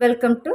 Welcome to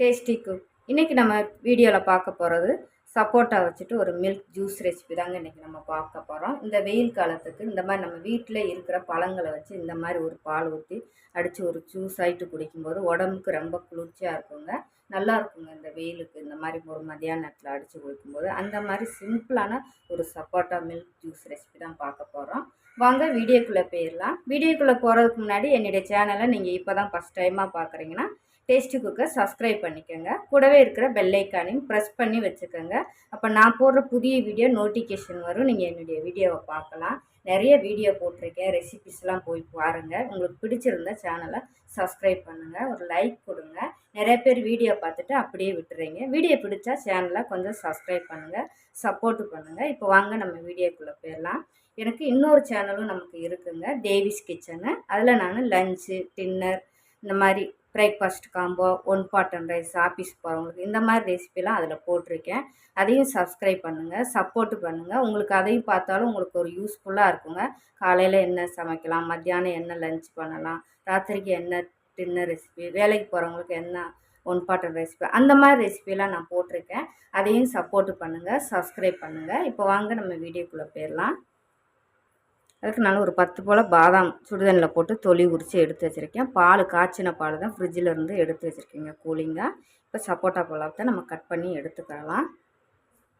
tasty cook இன்றைக்கி நம்ம வீடியோவில் பார்க்க போகிறது சப்போட்டா வச்சுட்டு ஒரு மில்க் ஜூஸ் ரெசிபி தாங்க இன்றைக்கி நம்ம பார்க்க போகிறோம் இந்த வெயில் காலத்துக்கு இந்த மாதிரி நம்ம வீட்டில் இருக்கிற பழங்களை வச்சு இந்த மாதிரி ஒரு பால் ஊற்றி அடித்து ஒரு ஜூஸ் ஆகிட்டு குடிக்கும்போது உடம்புக்கு ரொம்ப குளிர்ச்சியாக இருக்குங்க. நல்லா இருக்குங்க இந்த வெயிலுக்கு. இந்த மாதிரி ஒரு மதியான நேரத்தில் அடித்து குடிக்கும்போது அந்த மாதிரி சிம்பிளான ஒரு சப்போட்டா மில்க் ஜூஸ் ரெசிபி தான் பார்க்க போகிறோம் வாங்க வீடியோக்குள்ளே போயிடலாம். வீடியோக்குள்ளே போகிறதுக்கு முன்னாடி என்னுடைய சேனலை நீங்கள் இப்போ தான் ஃபஸ்ட் டைமாக பார்க்குறீங்கன்னா டேஸ்டி குக்கை சப்ஸ்கிரைப் பண்ணிக்கோங்க. கூடவே இருக்கிற பெல்லைக்கானையும் ப்ரெஸ் பண்ணி வச்சுக்கோங்க. அப்போ நான் போடுற புதிய வீடியோ நோட்டிஃபிகேஷன் வரும். நீங்கள் என்னுடைய வீடியோவை பார்க்கலாம். நிறைய வீடியோ போட்டிருக்கேன். ரெசிபிஸ்லாம் போய் பாருங்கள் உங்களுக்கு பிடிச்சிருந்த சேனலை சப்ஸ்கிரைப் பண்ணுங்கள் ஒரு லைக் கொடுங்க. நிறைய பேர் வீடியோ பார்த்துட்டு அப்படியே விட்டுறீங்க. வீடியோ பிடிச்சா சேனலை கொஞ்சம் சப்ஸ்கிரைப் பண்ணுங்கள் சப்போர்ட் பண்ணுங்கள் இப்போ வாங்க நம்ம வீடியோக்குள்ளே போயிடலாம். எனக்கு இன்னொரு சேனலும் நமக்கு இருக்குங்க. டேவிஸ் கிச்சனு அதில் நான் லஞ்சு டின்னர் இந்த மாதிரி breakfast combo one pot and rice office போகிறவங்களுக்கு இந்த மாதிரி ரெசிபிலாம் அதில் போட்டிருக்கேன். அதையும் சப்ஸ்கிரைப் பண்ணுங்கள் சப்போர்ட்டு பண்ணுங்கள் உங்களுக்கு அதையும் பார்த்தாலும் உங்களுக்கு ஒரு யூஸ்ஃபுல்லாக இருக்குங்க. காலையில் என்ன சமைக்கலாம் மத்தியானம் என்ன லஞ்ச் பண்ணலாம் ராத்திரிக்கு என்ன டின்னர் ரெசிபி வேலைக்கு போகிறவங்களுக்கு என்ன ஒன் பாட் அண்ட் ரெசிபி அந்த மாதிரி ரெசிபிலாம் நான் போட்டிருக்கேன். அதையும் சப்போர்ட்டு பண்ணுங்கள் சப்ஸ்கிரைப் பண்ணுங்கள் இப்போ வாங்க நம்ம வீடியோக்குள்ளே போயிடலாம். அதுக்கு நான் ஒரு பத்து போல் பாதாம் சுடுதண்ணில் போட்டு தொலி உரித்து எடுத்து வச்சுருக்கேன். பால் காய்ச்சின பால் தான் ஃப்ரிட்ஜில் இருந்து எடுத்து வச்சுருக்கேங்க கூலிங்காக இப்போ சப்போட்டா பழத்தை நம்ம கட் பண்ணி எடுத்துக்கலாம்.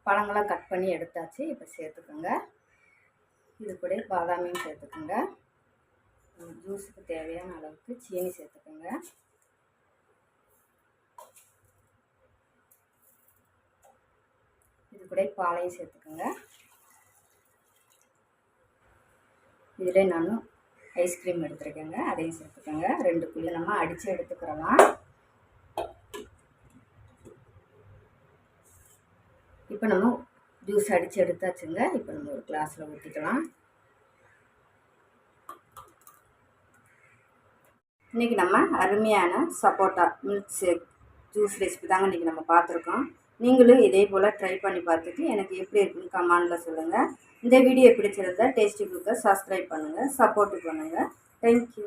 பழங்களாம் கட் பண்ணி எடுத்தாச்சு. இப்போ சேர்த்துக்கோங்க. இது கூட பாதாமையும் சேர்த்துக்கோங்க. ஜூஸுக்கு தேவையான அளவுக்கு சீனி சேர்த்துக்கோங்க. இது கூட பாலையும் சேர்த்துக்கோங்க. இதிலே நான் ஐஸ்கிரீம் எடுத்துருக்கேங்க அதையும் சேர்த்துக்கோங்க. ரெண்டு புள்ளி நம்ம அடித்து எடுத்துக்கிறலாம் இப்போ நம்ம ஜூஸ் அடித்து எடுத்தாச்சுங்க இப்போ நம்ம ஒரு கிளாஸில் ஊற்றிக்கலாம் இன்றைக்கி நம்ம அருமையான சப்போட்டா மில்க் ஷேக் ஜூஸ் ரெசிபி தாங்க இன்றைக்கி நம்ம பார்த்துருக்கோம். நீங்களும் இதே போல் ட்ரை பண்ணி பார்த்துட்டு எனக்கு எப்படி இருக்குன்னு கமெண்டில் சொல்லுங்கள் இந்த வீடியோ பிடிச்சிருந்தால் டேஸ்டி குக்கை சப்ஸ்கிரைப் பண்ணுங்கள் சப்போர்ட்டு பண்ணுங்கள் தேங்க்யூ